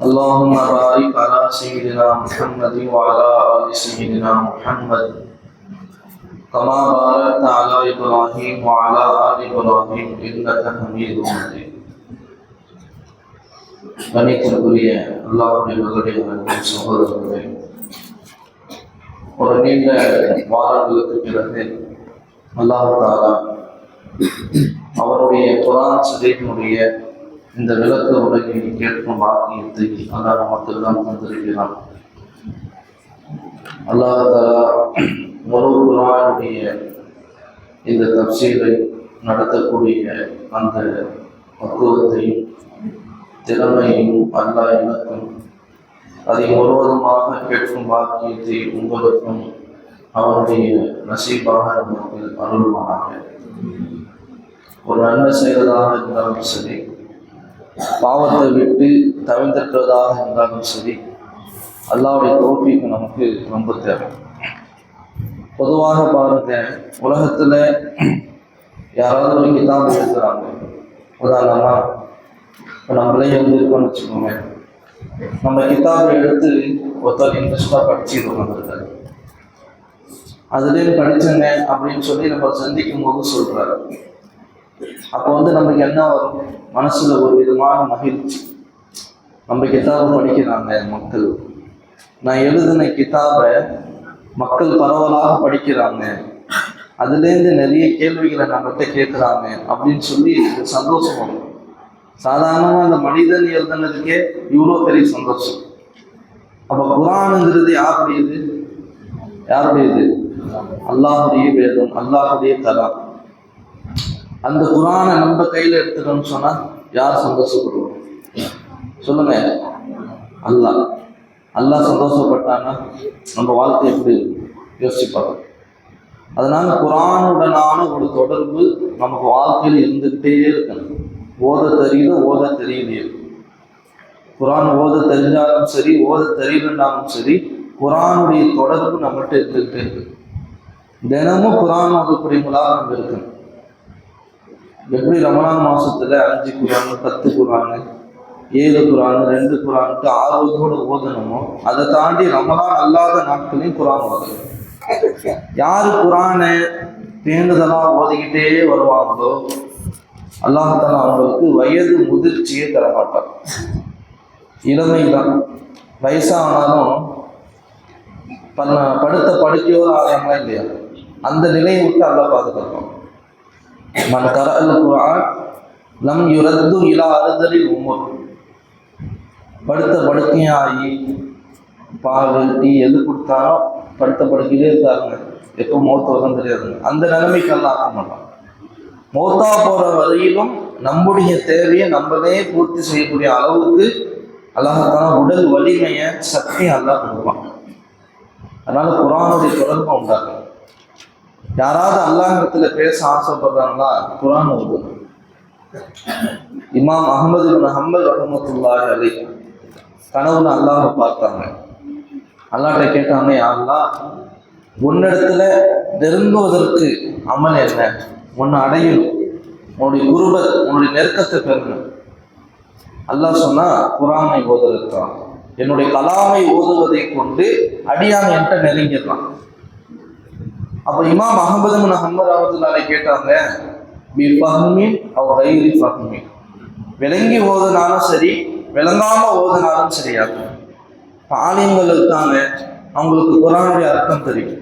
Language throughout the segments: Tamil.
اللهم بارك على سيدنا محمد وعلى آل سيدنا محمد كما باركت على إبراهيم وعلى آل إبراهيم إنك حميد مجيد கணித்திற்குரிய அல்லாஹுடைய மகளுடைய அன்பும் சகோதரர்களே ஒரு நீண்ட வாரங்களுக்கு பிறகு அல்லாஹ் தாலா அவருடைய குரான் சதீனுடைய இந்த விளக்க உலகை கேட்கும் பாக்கியத்தை அல்லாஹ் நமக்கு தான் தந்திருக்கிறான் அல்லாஹ் தலா முழு குரானுடைய இந்த தப்சீரை நடத்தக்கூடிய அந்த பக்குவத்தையும் திறமையையும் அல்லாஹ் எனக்கும் அதை முழுவதுமாக கேட்கும் பாக்கியத்தை உங்களுக்கும் அவனுடைய நசீபாக நமக்கு அருள்வானாக. ஒரு நன்மை செய்வதாக இருந்தாலும் சரி பாவத்தை விட்டு தவிர்த்திருக்கிறதாக இருந்தாலும் சரி அல்லாவுடைய தோல்விக்கு நமக்கு ரொம்ப தேவை. பொதுவாக பாருங்க உலகத்துல யாராவது ஒரு கிதாபு எழுதுகிறாங்க உதாரணமாக இப்போ நம்மளே எழுதியிருக்கோம்னு வச்சுக்கோங்க. நம்ம கிதாபை எடுத்து ஒருத்தர் இன்ட்ரெஸ்டாக படிச்சுட்டு வந்திருக்காரு அதுலேயும் படித்தங்க அப்படின்னு சொல்லி நம்ம சந்திக்கும் போது சொல்றாரு. அப்போ வந்து நமக்கு என்ன வரும்? மனசுல ஒரு விதமான மகிழ்ச்சி. நம்ம கிதாபை படிக்கிறாங்க மக்கள். நான் எழுதின கிதாபை மக்கள் பரவலாக படிக்கிறாங்க. அதுலேருந்து நிறைய கேள்விகளை நம்மகிட்ட கேட்குறாங்க அப்படின்னு சொல்லி சந்தோஷம் வரும். சாதாரணமாக அந்த மனிதன் எழுதுனதுக்கே இவ்வளோ பெரிய சந்தோஷம். அப்போ குரானுங்கிறது யாருடையது? யாருடையது? அல்லாஹுடைய வேதம் அல்லாஹுடைய தரான் அந்த குரானை நம்ம கையில் எடுத்துக்கணும்னு சொன்னால் யார் சந்தோஷப்படுவோம் சொல்லுங்க. அல்லாஹ். அல்லாஹ் சந்தோஷப்பட்டான்னா நம்ம வாழ்க்கை எப்படி யோசிப்பாங்க? அதனால குரானுடனான ஒரு தொடர்பு நமக்கு வாழ்க்கையில் இருந்துகிட்டே இருக்கணும். ஓத தெரியல ஓத தெரியலையே. குரான் ஓத தெரிஞ்சாலும் சரி ஓத தெரியலனாலும் சரி குரானுடைய தொடர்பு நம்மகிட்ட இருந்துகிட்டே இருக்கு. தினமும் குரான் ஓதக்கூடியவங்களாக நம்ம இருக்கணும். எப்படி ரமணான் மாசத்துல அஞ்சு குரான் பத்து குரான் ஏழு குரான் ரெண்டு குரான்ட்டு ஆர்வத்தோடு ஓதணுமோ அதை தாண்டி ரமலான் அல்லாத நாட்களையும் குரான் ஓதணும். யாரு குரானை பேணுதலா ஓதிக்கிட்டே வருவாங்களோ அல்லாஹால அவங்களுக்கு வயது முதிர்ச்சியை தரமாட்டார் இளமை தான் வயசானாலும் பண்ண படுத்த படுக்கையோடு ஆலயமா இல்லையா? அந்த நிலையை விட்டு அல்லாஹ் பாதுகாப்பான். மன் கரல் குரான் லம் யுரத்து இலா அறுதலில் உமர் படுத்த படுக்கையாகி பாவு டீ எது கொடுத்தாலும் படுத்த படுக்கையிலே இருக்காருங்க. எப்போ மௌத்த வரும் தெரியாதுங்க. அந்த நிலைமைக்கு எல்லாம் ஆக்க மாட்டான் மௌத்தா போகிற வரையிலும் நம்முடைய தேவையை நம்மளே பூர்த்தி செய்யக்கூடிய அளவுக்கு அல்லாஹால உடல் வலிமையை சக்தியை அல்லா கொடுப்பான். அதனால குரானுடைய தொடர்பு உண்டாகும் யாராவது அல்லாஹத்துல பேச ஆசைப்படுறாங்களா? குரான் ஓதும் இமாம் அகமது பின் ஹம்பல் ரஹமத்துல்லாஹ் அலி கனவுல அல்லாஹ் பார்த்தாங்க. அல்லாட்ட கேட்டாங்க அல்லா உன்னிடத்துல நெருங்குவதற்கு அமல் என்ன? உன்னை அடையணும். உன்னுடைய குருபத் உன்னுடைய நெருக்கத்தை பெறணும். அல்லாஹ் சொன்னா குரானை ஓதுறதுதான். என்னுடைய கலாமை ஓதுவதை கொண்டு அடியான் என்கிட்ட நெருங்கிடலாம் அப்போ இமாம் அகமது முன் அஹமது ரஹமத்துல்லாஹி கேட்டாங்க பி ஃபஹ்மின் அவ கைரி பகுமீன் விளங்கி ஓதுனாலும் சரி விளங்காம ஓதுனாலும் சரியாகும் ஆலயங்கள் இருக்காங்க அவங்களுக்கு குரானுடைய அர்த்தம் தெரியும்.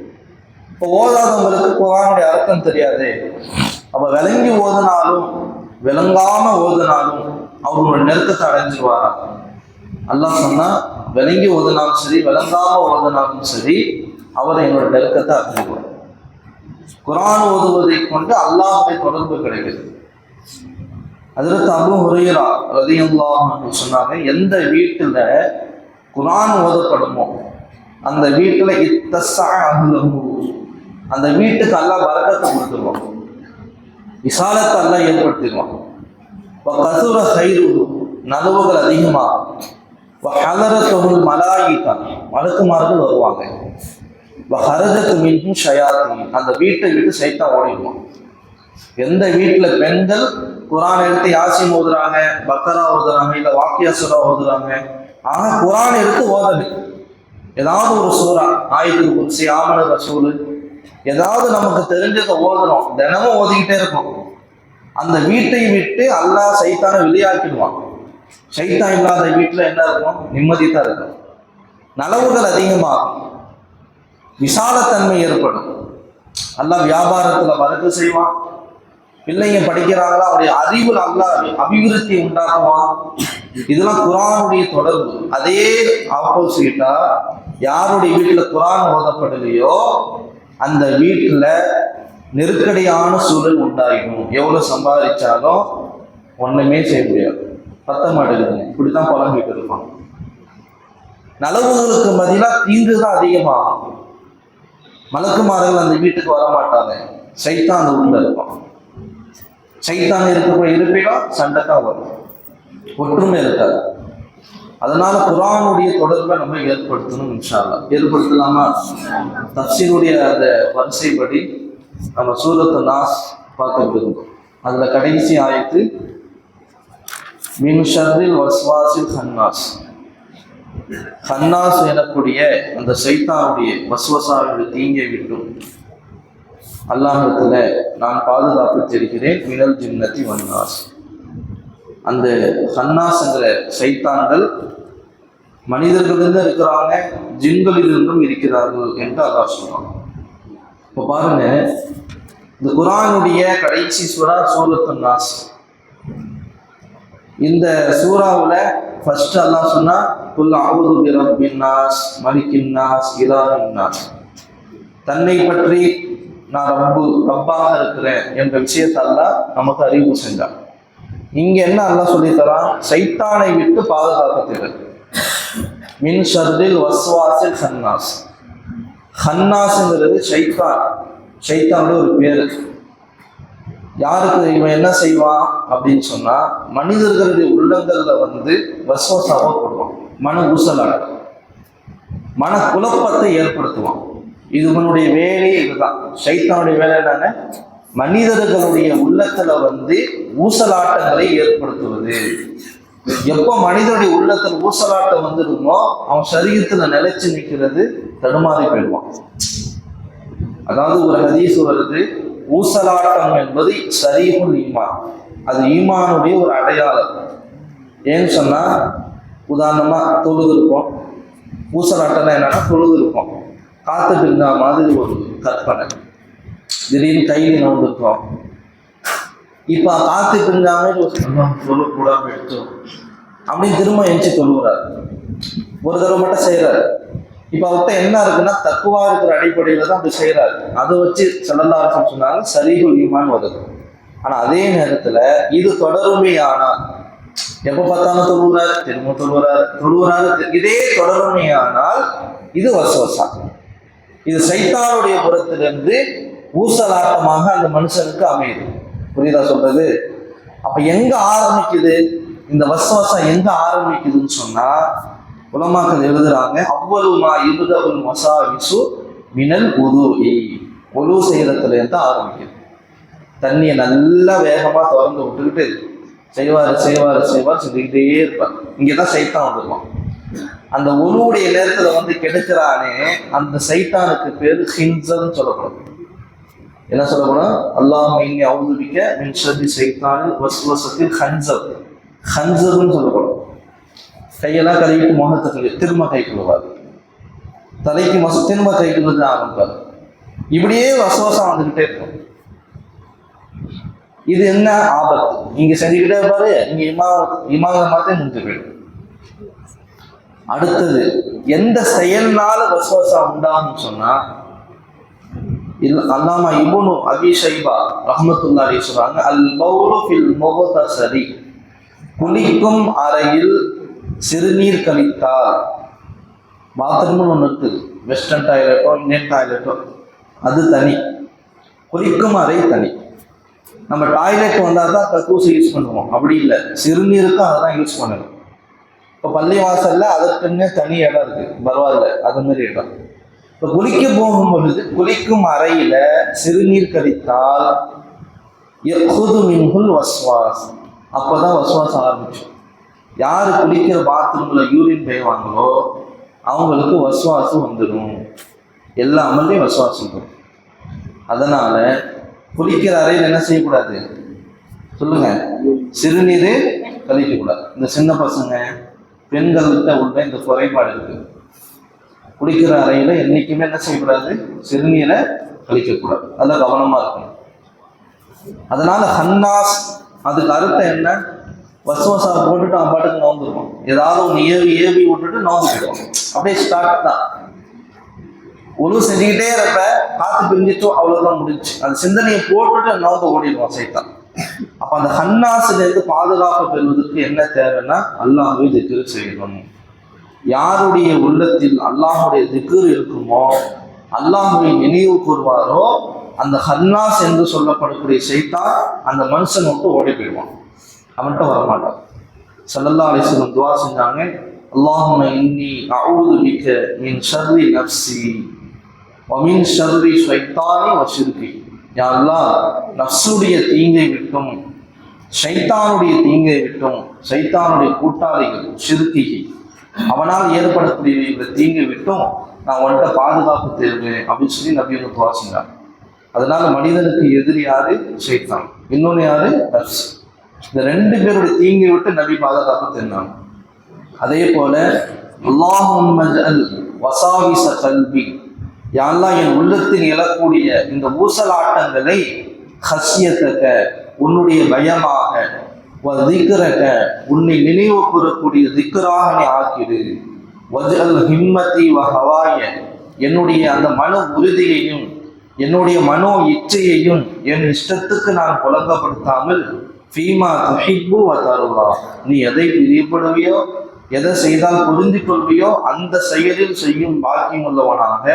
இப்போ ஓதாதவங்களுக்கு குரானுடைய அர்த்தம் தெரியாது. அப்போ விளங்கி ஓதுனாலும் விளங்காம ஓதுனாலும் அவங்களோட நெருக்கத்தை அடைஞ்சிருவாரா? அல்லாஹ் சொன்னா விளங்கி ஓதுனாலும் சரி விளங்காம ஓதுனாலும் சரி அவர் என்னோட நெருக்கத்தை அடைஞ்சிருவார். குரான் ஓதுவதை கொண்டு அல்லாஹுடைய தொடர்பு கிடைக்கிறது. அதில் அபு ஹுரையரா ரதியல்லாஹு சொன்னாங்க எந்த வீட்டில் குரான் ஓதப்படுமோ அந்த வீட்டில் இத்தசா அந்த வீட்டுக்கு அல்லா வரக்கத்தை கொடுத்துருவான். விசாலத்தை அல்லாஹ் ஏற்படுத்திடுவான். கசுர சைரு நலவுகள் அதிகமாகும். ஹலரத்துல் மலாயிகா. மலக்குமார்கள் வருவாங்க. ஹரதத்து மீண்டும் ஷயாத்தி அந்த வீட்டை விட்டு சைத்தா ஓடிடுவான். எந்த வீட்டில் பெண்கள் குரான் எடுத்து யாசிம் ஓதுறாங்க பக்கரா ஓதுறாங்க இல்ல வாக்கியாசுரா ஓதுறாங்க ஆனா குரான் எடுத்து ஓதது ஏதாவது ஒரு சூறா ஆயுதல் குருசி ஆமன சூழ் ஏதாவது நமக்கு தெரிஞ்சதை ஓதுறோம். தினமும் ஓதிக்கிட்டே இருக்கோம். அந்த வீட்டை விட்டு அல்லாஹ் சைத்தான வெளியாக்கிடுவான். சைத்தான் இல்லாத வீட்டில் என்ன இருக்கும்? நிம்மதி தான் இருக்கும். நலவுகள் அதிகமாகும். விசாலத்தன்மை ஏற்படும். நல்லா வியாபாரத்தில் வரக்கு செய்வான். பிள்ளைங்க படிக்கிறாங்களா அவருடைய அறிவில் நல்லா அபிவிருத்தி உண்டாக்குவான். இதெல்லாம் குரானுடைய தொடர்பு. அதே ஆப்போசிட்டா யாருடைய வீட்டில் குரான் ஓதப்படலையோ அந்த வீட்டில் நெருக்கடியான சூழல் உண்டாகும் எவ்வளோ சம்பாதிச்சாலும் ஒன்றுமே செய்ய முடியாது. பத்த மாட்டேங்குதுங்க இப்படித்தான் புலம்பிட்டு இருப்பான். நலவுகளுக்கு பதிலாக தீங்கு தான் அதிகமாகும். மலக்குமார்கள் அந்த வீட்டுக்கு வர மாட்டாங்க. சைத்தான் அந்த உள்ள இருக்கும் சைத்தான் இருக்கக்கூடிய இருப்பிடம் சண்டை தான் வரும். ஒற்றுமை இருக்காது. அதனால குரானுடைய தொடர்பை நம்ம ஏற்படுத்தணும் இன்ஷால்லா ஏற்படுத்தலாமா? தப்சீருடைய அந்த வரிசைப்படி நம்ம சூரத்து நாஸ் பார்த்துட்டு இருக்கோம் அதில் கடைசி ஆயத்து மின் ஷர்ரில் வஸ்வாசில் ஹன்னாஸ். ஹன்னாஸ் எனக்கூடிய அந்த சைத்தானுடைய வஸ்வசாவுடைய தீங்கை விட்டும் அல்லாஹத்தில் நான் பாதுகாப்பு தெரிகிறேன். மினல் ஜின்னத்தி வன்னாஸ் அந்த ஹன்னாஸ்ங்கிற சைத்தான்கள் மனிதர்களிலிருந்து இருக்கிறாங்க ஜின்களிலிருந்தும் இருக்கிறார்கள் என்று அல்லாஹ் சொல்றான். இப்போ பாருங்க இந்த குரானுடைய கடைசி சுரா சூரத்து நாஸ். இந்த சூறாவில் ஃபர்ஸ்ட் அல்லாஹ் சொன்னா குல் அவுது பி ரப்பின் நாஸ் மலிக்கின் நாஸ் இலாஹின் நாஸ் தன்னை பற்றி நான் ரப்பு ரப்பாக இருக்கிறேன் என்ற விஷயத்தை அல்லாஹ் நமக்கு அறிவு செஞ்சான். இங்க என்ன அல்லாஹ் சொல்லி தரான் சைத்தானை விட்டு பாதுகாக்க தேவை மின் ஷர்தில் வஸ்வாசில் ஹன்னாஸ். ஹன்னாஸ்ங்கிறது ஷைத்தான் ஷைத்தானுடைய ஒரு பேர். யாருக்கு இவன் என்ன செய்வான் அப்படின்னு சொன்னா மனிதர்களுடைய உள்ளங்கள்ல வந்து வசவசாவை போடுவான். மன ஊசலாட மன குழப்பத்தை ஏற்படுத்துவான். இது இவனுடைய வேலையே இதுதான். சைத்தானுடைய வேலை என்னங்க? மனிதர்களுடைய உள்ளத்துல வந்து ஊசலாட்டங்களை ஏற்படுத்துவது. எப்போ மனிதனுடைய உள்ளத்துல ஊசலாட்டம் வந்துருமோ அவன் சரீரத்துல நிலைச்சு நிற்கிறது தடுமாறி போயிடுவான். அதாவது ஒரு ஹதீஸ் வருது ஊசலாட்டம் என்பது சரீகுல் ஈமான். அது ஈமானுடைய ஒரு அடையாளம். ஏன்னு சொன்னா உதாரணமா தொழுது இருக்கும் ஊசலாட்டம்னா என்னன்னா தொழுது இருக்கும் காத்துட்டு இருந்த மாதிரி ஒரு கற்பனை. திடீர்னு கையில் நோந்துருக்கோம் இப்போ காத்துட்டு இருந்தாங்க சொல்லக்கூடாம எடுத்தோம் அப்படின்னு திரும்ப எஞ்சி தொழுகிறார் ஒரு தடவை மட்டும் செய்கிறாரு இப்போ அவர்கிட்ட என்ன இருக்குன்னா தக்குவா இருக்கிற அடிப்படையில் தான் அப்படி செய்யறாரு அதை வச்சு செல்லல்லாசம் சொன்னாங்க சரிகுல் ஈமான் வருது ஆனால் அதே நேரத்தில் இது தொடருமே ஆனால் எப்போ பார்த்தாலும் தொழுகிறாரு திரும்ப தொழுகிறாரு தொழுகிறாரு இதே தொடருமே ஆனால் இது வசவசா. இது சைத்தானுடைய புறத்திலிருந்து ஊசலாட்டமாக அந்த மனுஷனுக்கு அமையுது. புரியுதா சொல்றது? அப்ப எங்க ஆரம்பிக்குது? இந்த வசவசம் எங்க ஆரம்பிக்குதுன்னு சொன்னா உலமாக்கள் எழுதுறாங்க அவ்வளவுமா மசா மசாவிசு மினல் உது ஒழு செய்யறதுல இருந்து ஆரம்பிக்குது. தண்ணியை நல்லா வேகமாக திறந்து விட்டுக்கிட்டு செய்வார் செய்வார் செய்வார் சொல்லிக்கிட்டே இருப்பார். இங்கதான் சைத்தான் வந்துருவான். அந்த ஒருவுடைய நேரத்தில் வந்து கெடுக்கிறானே அந்த சைத்தானுக்கு பேர் ஹின்சன்னு சொல்லப்படும். என்ன சொல்லப்படும்? அல்லாஹ் மீனி அவுதுபிக்க மின் ஷர்ரி சைத்தானில் வஸ்வசத்தில் ஹன்சர். ஹன்சர்னு சொல்லப்படும். கையெல்லாம் கழுவிட்டு முகத்தை திரும்ப கை கழுவார் தலைக்கு மச திரும்ப கை கழுவது ஆரம்பிப்பார். இப்படியே வசவசம் வந்துக்கிட்டே இருக்கும். இது என்ன ஆபத்து? நீங்க செஞ்சுக்கிட்டே பாரு நீங்கள் இமா இமாங்க மாதிரி முடிஞ்சு போயிடும். அடுத்தது எந்த செயல்னால வசவசம் உண்டான்னு சொன்னா இல்ல அல்லாமா இபுனு அபி ஷைபா ரஹமத்துல்லாஹி சொல்றாங்க அல் பௌரு ஃபில் முகதசரி குளிக்கும் அறையில் சிறுநீர் கழித்தால் பாத்ரூம்னு ஒன்று இருக்குது வெஸ்டர்ன் டாய்லெட்டோ இந்தியன் டாய்லெட்டோ அது தனி. குளிக்கும் அறை தனி. நம்ம டாய்லெட் வந்தால் தான் கக்கூசு யூஸ் பண்ணுவோம். அப்படி இல்லை. சிறுநீருக்கும் அதை தான் யூஸ் பண்ணணும். இப்போ பள்ளி வாசலில் அதற்குன்னே தனி இடம் இருக்குது பரவாயில்ல அது மாதிரி இடம். இப்போ குளிக்க போகும் பொழுது குளிக்கும் அறையில் சிறுநீர் கழித்தால் எப்போது மின்ஹுல் வஸ்வாஸ். அப்போதான் வஸ்வாஸ் ஆரம்பிச்சோம் யார் குளிக்கிற பாத்ரூமில் யூரின் பெய்வாங்களோ அவங்களுக்கு வசுவாசம் வந்துடும் எல்லா அமல்லையும் வஸ்வாசம் வரும். அதனால் குளிக்கிற அறையில் என்ன செய்யக்கூடாது? சொல்லுங்க. சிறுநீர் கழிக்கக்கூடாது. இந்த சின்ன பசங்க பெண்கள்கிட்ட உள்ள இந்த குறைபாடு இருக்கு. குளிக்கிற அறையில் என்றைக்குமே என்ன செய்யக்கூடாது? சிறுநீரை கழிக்கக்கூடாது. அதில் கவனமாக இருக்கணும். அதனால ஹன்னாஸ் அதுக்கு அர்த்தம் என்ன? வசுவசா போட்டுட்டு அவன் பாட்டுக்கு நோந்துருவான் ஏதாவது ஒன்று ஏவி ஏவி விட்டுட்டு நோந்துருவான் அப்படியே ஸ்டார்ட் தான். ஒழுங்கு செஞ்சுக்கிட்டே இருப்ப காத்து பிரிஞ்சிச்சோ அவ்வளோதான் முடிஞ்சு அந்த சிந்தனையை போட்டுட்டு நோந்து ஓடிடுவான் சைத்தான். அப்ப அந்த ஹன்னாசிலிருந்து பாதுகாப்பு பெறுவதற்கு என்ன தேவைன்னா அல்லாஹே திக்கு செய்யணும். யாருடைய உள்ளத்தில் அல்லாஹுடைய திக்கு இருக்குமோ அல்லாஹுவை நினைவு கூறுவாரோ அந்த ஹன்னாஸ் என்று சொல்லப்படக்கூடிய சைத்தான் அந்த மனுஷன் விட்டு ஓடி போயிடுவான். அவன்கிட்ட வரமாட்டான். சல்லல்லா அலிஸ்லம் துவா செஞ்சாங்க. அல்லாஹும இன்னி அவுது மிக்க மின் ஷர்ரி நப்சி ஒமின் ஷர்ரி ஷைத்தானி வஷிருக்கி யா அல்லாஹ் தீங்கை விட்டும் சைத்தானுடைய தீங்கை விட்டும் சைத்தானுடைய கூட்டாளிகள் சிறுக்கி அவனால் ஏற்படக்கூடிய இந்த தீங்கை விட்டும் நான் உன்கிட்ட பாதுகாப்பு தேர்வேன் அப்படின்னு சொல்லி நபி வந்து துவா செஞ்சாங்க. அதனால மனிதனுக்கு எதிரி யாரு? சைத்தான் இன்னொன்று யாரு? நப்சு இந்த ரெண்டு பேருடைய தீங்கை விட்டு நபி பாதுகாப்பு தின்னாங்க அதே போல வசாவிச கல்வி. யாரெல்லாம் என் உள்ளத்தில் எழக்கூடிய இந்த ஊசலாட்டங்களை ஹசியத்தக்க உன்னுடைய பயமாக திக்கிறக்க உன்னை நினைவு கூறக்கூடிய திக்கராக நீ ஆக்கிடு. வஜல் ஹிம்மதி வ ஹவாய. என்னுடைய அந்த மன உறுதியையும் என்னுடைய மனோ இச்சையையும் என் இஷ்டத்துக்கு நான் புலங்கப்படுத்தாமல் ஃபீமா துஹிப்பு வ தருவா. நீ எதை பிரியப்படுவியோ எதை செய்தால் புரிந்து கொள்வியோ அந்த செயலில் செய்யும் பாக்கியம் உள்ளவனாக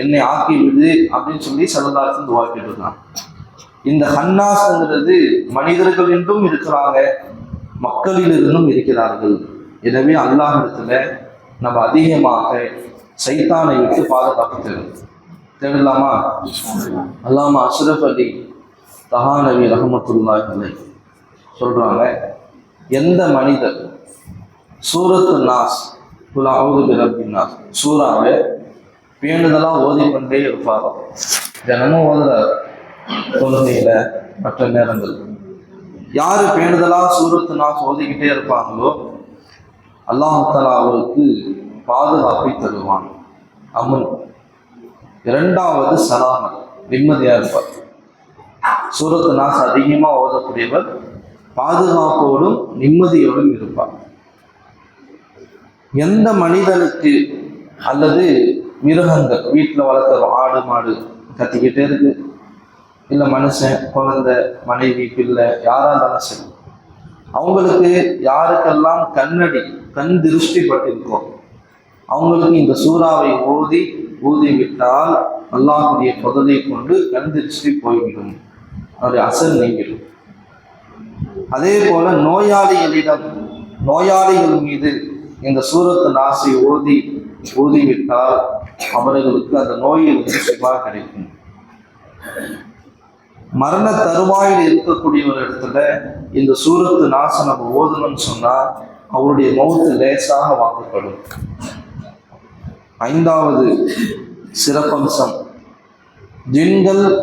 என்னை ஆக்கி விடு அப்படின்னு சொல்லி சரதாசன் துவா கேட்டிருக்கான். இந்த ஹன்னாஸ்ங்கிறது மனிதர்கள் என்றும் இருக்கிறாங்க மக்களிலிருந்தும் இருக்கிறார்கள். எனவே அல்லாஹிடத்துல நம்ம அதிகமாக சைத்தானை விட்டு பாதுகாப்பு தேடும் தேடலாமா அல்லாமா அஷ்ரஃப் அலி தஹானவி ரஹமத்துல்லாஹ் சொல்கிறாங்க எந்த மனிதர் சூரத்து நாஸ் குலாவது பிரபின் நாஸ் சூறாவை ஓதி கொண்டே இருப்பாரோ? தினமும் ஓதுறாரு. தொழுகையில மற்ற நேரங்கள். யார் பேணுதலாக சூரத்து நாஸ் ஓதிக்கிட்டே இருப்பாங்களோ அல்லாஹாலா அவருக்கு பாதுகாப்பை தருவான். அமன் இரண்டாவது சலாமன் நிம்மதியாக இருப்பார். சூரத்து நாஸ் அதிகமாக ஓதக்கூடியவர் பாதுகாப்போடும் நிம்மதியோடும் இருப்பார். எந்த மனிதனுக்கு அல்லது மிருகங்கள் வீட்டில் வளர்க்குறோம் ஆடு மாடு கத்திக்கிட்டே இருக்கு. இல்லை மனுஷன் குழந்தை மனைவி பிள்ளை யாராக இருந்தாலும் சரி. அவங்களுக்கு யாருக்கெல்லாம் கண்ணடி கண் திருஷ்டி பட்டிருக்கோம் அவங்களுக்கு இந்த சூறாவை ஓதி ஊதி விட்டால் அல்லாஹுடைய பகுதியை கொண்டு கண் திருஷ்டி போய்விடும். அவருடைய அசல் நீங்கிடும். அதே போல நோயாளிகளிடம் நோயாளிகள் மீது இந்த சூரத்து நாசை ஓதி ஊதிவிட்டால் அவர்களுக்கு அந்த நோயிலிருந்து சிவா கிடைக்கும். மரண தருவாயில் இருக்கக்கூடிய ஒரு இடத்துல இந்த சூரத்து நாசம் நம்ம ஓதணும்னு சொன்னா அவருடைய மௌத்து லேசாக வாங்கப்படும். ஐந்தாவது சிறப்பம்சம். ஜின்கள்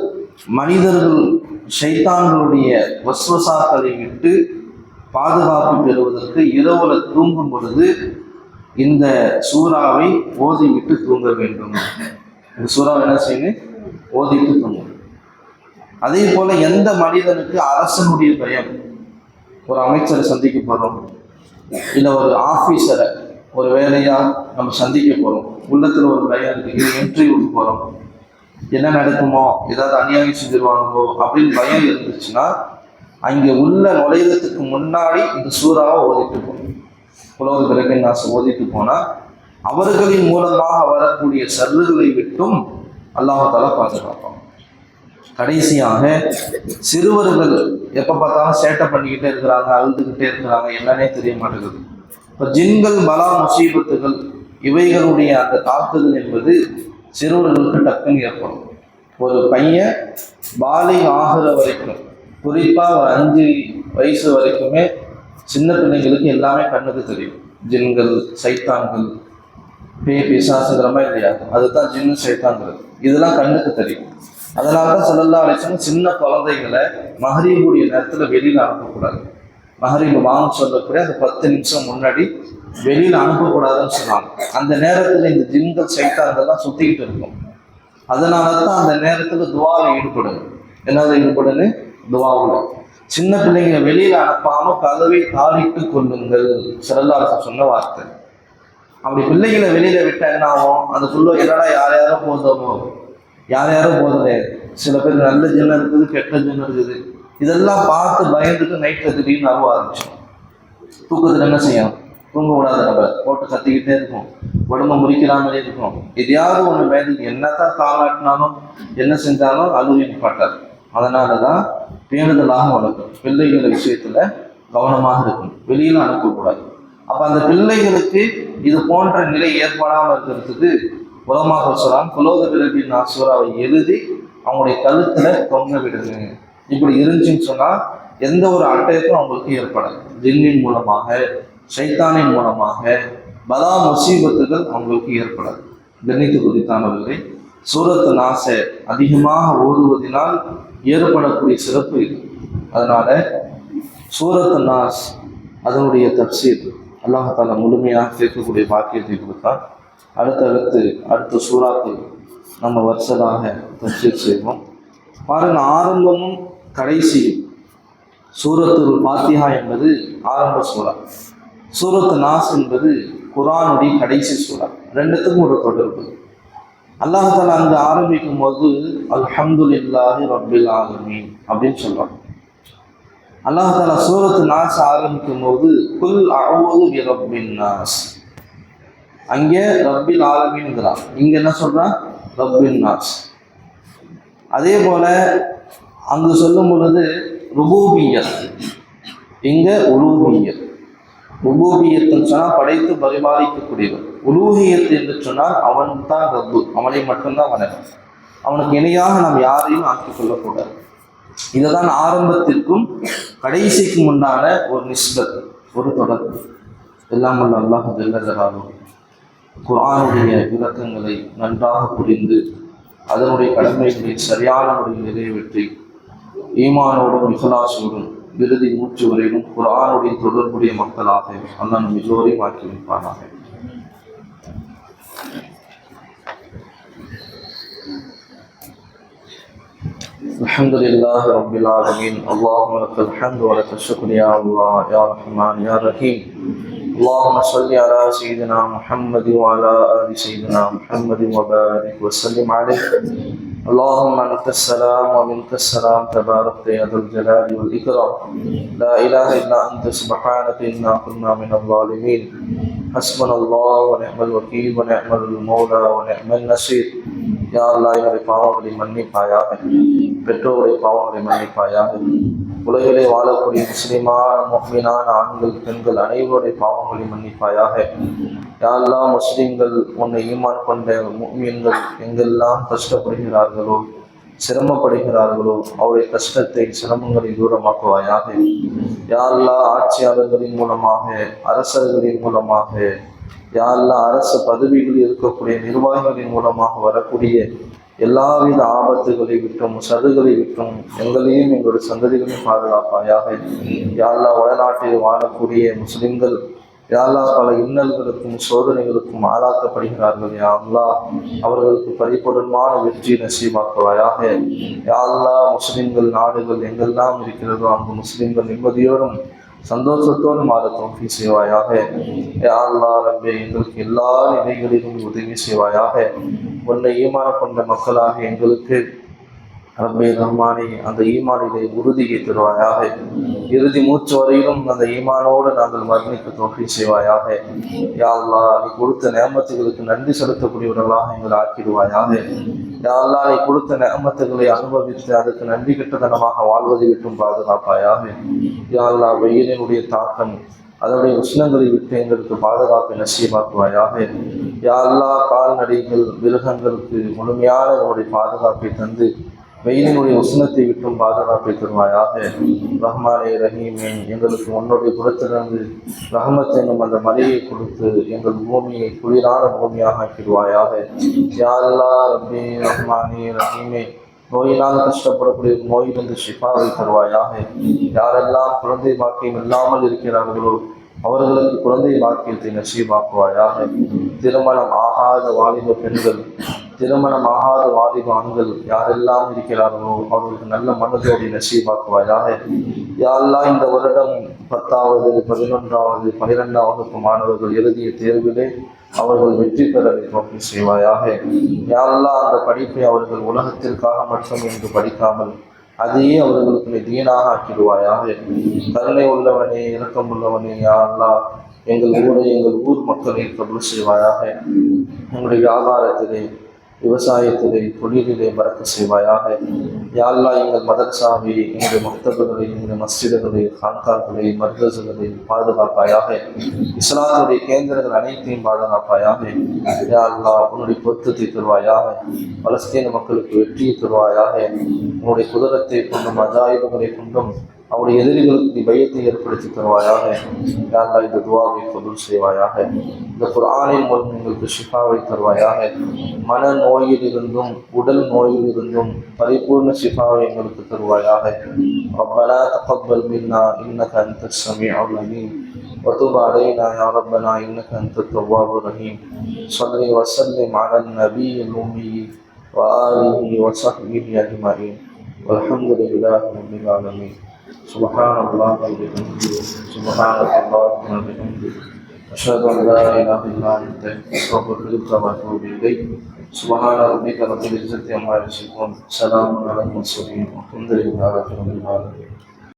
மனிதர்கள் ஷைத்தான்களுடைய வஸ்வசாக்களை விட்டு பாதுகாப்பு பெறுவதற்கு இரவுல தூங்கும் பொழுது இந்த சூறாவை ஓதிவிட்டு தூங்க வேண்டும். இந்த சூறாவை என்ன செய்யணும் ஓதிட்டு தூங்கும். அதே போல எந்த மனிதனுக்கு அரசனுடைய பயம்? ஒரு அமைச்சரை சந்திக்க போகிறோம் இல்லை ஒரு ஆஃபீஸரை ஒரு வேலையாக நம்ம சந்திக்க போகிறோம் உள்ளத்தில் ஒரு பயம் இருக்கு. இது இன்டர்வியூக்கு போகிறோம் என்ன நடக்குமோ ஏதாவது அநியாயம் செஞ்சிருவாங்களோ அப்படின்னு பயம் இருந்துச்சுன்னா அங்கே உள்ள நுழையிறதுக்கு முன்னாடி இந்த சூறாவை ஓதிட்டு போகணும் உலக பிறகு நாசம் ஓதிட்டு போனால் அவர்களின் மூலமாக வரக்கூடிய சல்லுகளை விட்டும் அல்லாஹால பாதுகாப்பான். கடைசியாக சிறுவர்கள் எப்போ பார்த்தாலும் சேட்டை பண்ணிக்கிட்டே இருக்கிறாங்க அழுதுகிட்டே இருக்கிறாங்க என்னன்னே தெரிய மாட்டேங்குது. இப்போ ஜின்கள் பலா முசீபத்துகள் இவைகளுடைய அந்த தாக்குதல் என்பது சிறுவர்களுக்கு டக்குன்னு ஏற்படும். ஒரு பையன் பாலை ஆகிற வரைக்கும் குறிப்பாக ஒரு அஞ்சு வயசு வரைக்குமே சின்ன பிள்ளைங்களுக்கு எல்லாமே கண்ணுக்கு தெரியும். ஜின்கள் சைத்தான்கள் பேய் பிசாசுங்கிற மாதிரி இல்லையா அதுதான் ஜின்னு சைத்தான்கிறது இதெல்லாம் கண்ணுக்கு தெரியும். அதனால தான் சொல்லலாம் அழைச்சோம் சின்ன குழந்தைங்களை மகரீபுடைய நேரத்தில் வெளியில் அனுப்பக்கூடாது. மகரீபு வாங்க சொல்லக்கூடிய அந்த பத்து நிமிஷம் முன்னாடி வெளியில் அனுப்பக்கூடாதுன்னு சொன்னாங்க. அந்த நேரத்தில் இந்த ஜின்கள் சைத்தான்கள்லாம் சுற்றிக்கிட்டு இருக்கும். அதனால தான் அந்த நேரத்தில் துவாவில் ஈடுபடுங்க என்னது ஈடுபடுன்னு துவாவில் சின்ன பிள்ளைங்க வெளியில் அனுப்பாம கதவை தாளிட்டு கொள்ளுங்கள். சிறந்தாரசம் சொன்ன வார்த்தை. அப்படி பிள்ளைகளை வெளியில விட்டா என்ன ஆகும்? அந்த புள்ள என்னடா யார் யாரோ போதோமோ? யார் யாரோ போதலே சில பேர் நல்ல ஜின்னம் இருக்குது கெட்ட ஜின்னம் இருக்குது. இதெல்லாம் பார்த்து பயந்துட்டு நைட்டில் திடீர்னு அருவ ஆரம்பிச்சோம் தூக்கத்தில் என்ன செய்யும் தூங்க விடாத நம்ம போட்டு கத்திக்கிட்டே இருக்கும் உடம்ப முறிக்கிறாமலே இருக்கும் எதையாவது ஒன்று வேலைக்கு என்னத்தான் காலாட்டினாலும் என்ன செஞ்சாலும் அழுவி நிப்பாட்டார் அதனால தான் பேணுதலாக வளர்க்கும் பிள்ளைகள் விஷயத்துல கவனமாக இருக்கும் வெளியில அனுப்பக்கூடாது. அப்ப அந்த பிள்ளைகளுக்கு இது போன்ற நிலை ஏற்படாமல் இருக்கிறதுக்கு உலமாக சொல்லலாம். குலோத பிறகு எழுதி அவங்களுடைய கழுத்துல தொங்க விடுங்க. இப்படி இருந்துச்சுன்னு சொன்னா எந்த ஒரு அட்டையத்தும் அவங்களுக்கு ஏற்படாது. ஜின்னின் மூலமாக சைத்தானின் மூலமாக பலா முசீபத்துகள் அவங்களுக்கு ஏற்படாது. கணித்து குறித்தானவர்களே சூரத்து நாச அதிகமாக ஓதுவதினால் ஏற்படக்கூடிய சிறப்பு இது. அதனால சூரத்து நாஸ் அதனுடைய தப்சீர் அல்லாஹால முழுமையாக கேட்கக்கூடிய பாக்கியத்தை கொடுத்தால் அடுத்தடுத்து அடுத்த சூறாக்கள் நம்ம வருஷதாக தப்சீர் செய்வோம். பாருங்க ஆரம்பமும் கடைசியும் சூரத்துல் பாத்தியா என்பது ஆரம்ப சூறா. சூரத்து நாஸ் என்பது குரானுடைய கடைசி சூறா. ரெண்டுத்துக்கும் ஒரு தொடர்பு. அல்லாஹால அங்கே ஆரம்பிக்கும் போது அல்ஹம்துலில்லாஹி ரபில் ஆலமீன் அப்படின்னு சொல்கிறான் அல்லாஹால சூரத்து நாஸ் ஆரம்பிக்கும் போது குல் அவது ரப்பின் நாஸ். அங்கே ரப்பில் ஆலமீன்கிறான் இங்கே என்ன சொல்கிறான் ரப்பின் நாஸ். அதே போல் அங்கு சொல்லும் பொழுது ருபூபியர் இங்கே உலூபியத். ருபூபியத்துன்னு சொன்னால் படைத்து பரிபாலிக்கக்கூடியவன். உலூகியத்து என்று சொன்னால் அவன் தான் ரப்பு. அவனை மட்டும்தான் வணக்கம். அவனுக்கு இணையாக நாம் யாரையும் ஆக்கிக் கொள்ளக்கூடாது. இதுதான் ஆரம்பத்திற்கும் கடைசிக்கும் உண்டான ஒரு நிஷ்பத் ஒரு தொடர்பு. எல்லாம் உள்ள அல்லாஹ் ஜல்லஜலாலும் குரானுடைய விளக்கங்களை நன்றாக புரிந்து அதனுடைய கடமைகளை சரியான முறையில் நிறைவேற்றி ஈமானோடும் இஹலாசோடும் இறுதி மூச்சு வரையிலும் குர்ஆனுடைய தொடர்புடைய மக்களாக அல்லாஹ் நம் எல்லோரையும் ஆக்கி வைப்பானாக الحمد لله رب العالمين اللهم لك الحمد ولك الشكر يا الله يا رحمن يا رحيم اللهم صل على سيدنا محمد وعلى ال سيدنا محمد وبارك وسلم عليه اللهم انت السلام ومنك السلام تبارك يا ذا الجلال والاكرام لا اله الا انت سبحانك انا كنا من الظالمين حسبنا الله ونعم الوكيل ونعم المولى ونعم النصير யா அல்லா என்னுடைய பாவங்களை மன்னிப்பாயாக பெற்றோருடைய பாவங்களை மன்னிப்பாயாக உலகிலே வாழக்கூடிய முஸ்லிமான முஹ்மினான ஆண்கள் பெண்கள் அனைவருடைய பாவங்களை மன்னிப்பாயாக. யாரெல்லாம் முஸ்லீம்கள் உன்னை ஈமான் கொண்ட முஹ்மீன்கள் எங்கெல்லாம் கஷ்டப்படுகிறார்களோ சிரமப்படுகிறார்களோ அவருடைய கஷ்டத்தை சிரமங்களை தூரமாக்குவாயாக. யாரெல்லாம் ஆட்சியாளர்களின் மூலமாக அரசர்களின் மூலமாக யாரெல்லாம் அரசு பதவிகளில் இருக்கக்கூடிய நிர்வாகிகளின் மூலமாக வரக்கூடிய எல்லாவித ஆபத்துகளை விட்டும் சதுகளை விட்டும் எங்களையும் எங்களுடைய சந்ததிகளையும் பாதுகாப்பாயாக யாரெல்லாம் வடநாட்டில் வாழக்கூடிய முஸ்லிம்கள் யாரெல்லாம் பல இன்னல்களுக்கும் சோதனைகளுக்கும் ஆளாக்கப்படுகிறார்கள். யாரெல்லா அவர்களுக்கு பரிபூர்ணமான வெற்றி நசீமாக்குவாயாக யாரெல்லாம் முஸ்லிம்கள் நாடுகள் எங்கெல்லாம் இருக்கிறதோ அங்கு முஸ்லிம்கள் நிம்மதியோடும் சந்தோஷத்தோடு மாற தோல்வி செய்வாயாக. யாழ்லா ரப்பே எங்களுக்கு எல்லா நிலைகளிலும் உதவி செய்வாயாக. உன்னை ஈமான கொண்ட மக்களாக எங்களுக்கு ரப்பே ரஹ்மானி அந்த ஈமானிலே உறுதியை தருவாயாக. இறுதி மூச்சு வரையிலும் அந்த ஈமானோடு நாங்கள் மரணிக்க தோல்வி செய்வாயாக. யாழ்லா நீ கொடுத்த நேமத்துகளுக்கு நன்றி செலுத்தக்கூடியவர்களாக எங்களை ஆக்கிடுவாயாக. யாழ்லா நீ கொடுத்த நேமத்துகளை அனுபவித்து அதுக்கு நன்றி கெட்டதனமாக வாழ்வதை விட்டும் பாதுகாப்பாயாக. யாழ்லா வெயிலினுடைய தாக்கம் அதனுடைய உஷ்ணங்களை விட்டு எங்களுக்கு பாதுகாப்பை நசியமாக்குவாயாக யாழ்லா கால்நடைகள் மிருகங்களுக்கு முழுமையான உன்னுடைய பாதுகாப்பை தந்து வெயிலினுடைய உஷ்ணத்தை விட்டும் பாதுகாப்பை தருவாயாக ரஹ்மானே ரஹீமே எங்களுக்கு உன்னுடைய புறத்திலிருந்து ரஹமத் என்னும் அந்த மலையை கொடுத்து எங்கள் பூமியை குளிரான பூமியாக ஆக்கிடுவாயாக. யாரெல்லா அல்லாஹ் ரப்பே ரஹ்மானே ரஹீமே நோயினால் கஷ்டப்படக்கூடிய நோயிலிருந்து ஷிஃபாவை தருவாயாக. யாரெல்லாம் குழந்தை பாக்கியம் இல்லாமல் இருக்கிறார்களோ அவர்களுக்கு குழந்தை பாக்கியத்தை நசீபாக்குவாயாக. திருமணம் ஆகாத வாலிப பெண்கள் திருமணம் ஆகாத வாலிப ஆண்கள் யாரெல்லாம் இருக்கிறார்களோ அவர்களுக்கு நல்ல மனதோடி நசீபாக்குவாயாக யாரெல்லாம் இந்த வருடம் பத்தாவது பதினொன்றாவது பனிரெண்டாம் வகுப்பு மாணவர்கள் எழுதிய தேர்விலே அவர்கள் வெற்றி பெற நோக்கி செய்வாயாக யாரெல்லாம் அந்த படிப்பை அவர்கள் உலகத்திற்காக மட்டும் என்று படிக்காமல் அதையே அவர்களுக்கு நீ தீனாக ஆக்கிடுவாயாக கருணை உள்ளவனே இரக்கம் உள்ளவனே யாரெல்லாம் எங்கள் ஊரை எங்கள் ஊர் மக்களை கபூல் செய்வாயாக எங்களுடைய வியாபாரத்திலே விவசாயத்திலே தொழிலிலே மறக்க செய்வாயாக. யாழ்லா எங்கள் மதரசாவை எங்களுடைய மக்தபுகளை எங்களுடைய மஸ்ஜிதுகளை கான்கார்களை மர்கசுகளை பாதுகாப்பாயாக. இஸ்லாத்துடைய கேந்திரங்கள் அனைத்தையும் பாதுகாப்பாயாக. யாழ்லா உன்னுடைய பொருத்தத்தை தருவாயாக. பலஸ்தீன மக்களுக்கு வெற்றியை தருவாயாக. உன்னுடைய குதிரத்தை கொண்டும் அஜாயுதங்களை கொண்டும் அவருடைய எதிரிகளுக்கு நீ பயத்தை ஏற்படுத்தி தருவாயாக யாரா இந்த துவாவை கபூல் செய்வாயாக இந்த குரானின் மூலம் எங்களுக்கு ஷிஃபாவை தருவாயாக மன நோயிலிருந்தும் உடல் நோயிலிருந்தும் பரிபூர்ண ஷிஃபாவை எங்களுக்கு தருவாயாக ربنا تقبل منا انك انت السميع العليم وتب علينا يا ربنا انك انت التواب الرحيم صل وسلم على النبي الامي واله وصحبه اجمعين والحمد لله رب العالمين سبحان الله وبحمده سبحانك اللهم وبحمدك أشهد أن لا إله إلا أنت أستغفرك وأتوب إليك. سبحان ربك رب العزة عما يصفون. سلام على المرسلين. والحمد لله رب العالمين.